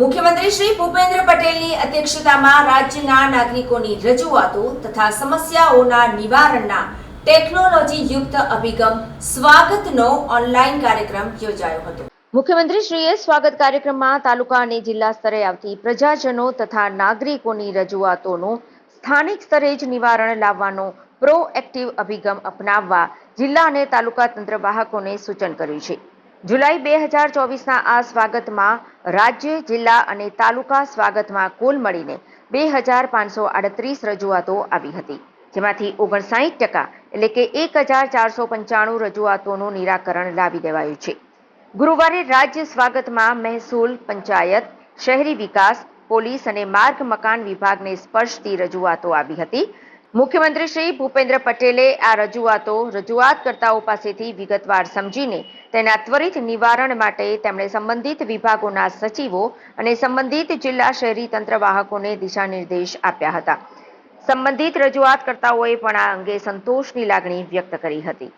મુખ્યમંત્રી શ્રી ભૂપેન્દ્ર પટેલની અધ્યક્ષતામાં રાજ્યના નાગરિકોની રજૂઆતો તથા સમસ્યાઓના નિવારણના ટેકનોલોજી યુક્ત અભિગમ સ્વાગતનો ઓનલાઈન કાર્યક્રમ યોજાયો હતો. મુખ્યમંત્રીશ્રીએ સ્વાગત કાર્યક્રમમાં તાલુકા અને જિલ્લા સ્તરે આવતી પ્રજાજનો તથા નાગરિકોની રજૂઆતોનું સ્થાનિક સ્તરે જ નિવારણ લાવવાનો પ્રોએક્ટિવ અભિગમ અપનાવવા જિલ્લા અને તાલુકા તંત્રવાહકોને સૂચન કર્યું છે. જુલાઈ બે હજાર ચોવીસના આ સ્વાગતમાં રાજ્ય, જિલ્લા અને તાલુકા સ્વાગતમાં કુલ મળીને બે હજાર પાંચસો આડત્રીસ રજૂઆતો આવી હતી, જેમાંથી ઓગણસાઠ ટકા એટલે કે એક હજાર ચારસો પંચાણું રજૂઆતોનું નિરાકરણ લાવી દેવાયું છે. ગુરુવારે રાજ્ય સ્વાગતમાં મહેસૂલ પંચાયત, શહેરી વિકાસ, પોલીસ અને માર્ગ મકાન વિભાગને સ્પર્શતી રજૂઆતો આવી હતી મુખ્યમંત્રી શ્રી ભૂપેન્દ્ર પટેલે આ રજૂઆતો રજૂઆતકર્તાઓ પાસેથી વિગતવાર સમજીને તેના ત્વરિત નિવારણ માટે તેમણે સંબંધિત વિભાગોના સચિવો અને સંબંધિત જિલ્લા શહેરી તંત્રવાહકોને દિશાનિર્દેશ આપ્યા હતા. સંબંધિત રજૂઆતકર્તાઓએ પણ આ અંગે સંતોષની લાગણી વ્યક્ત કરી હતી.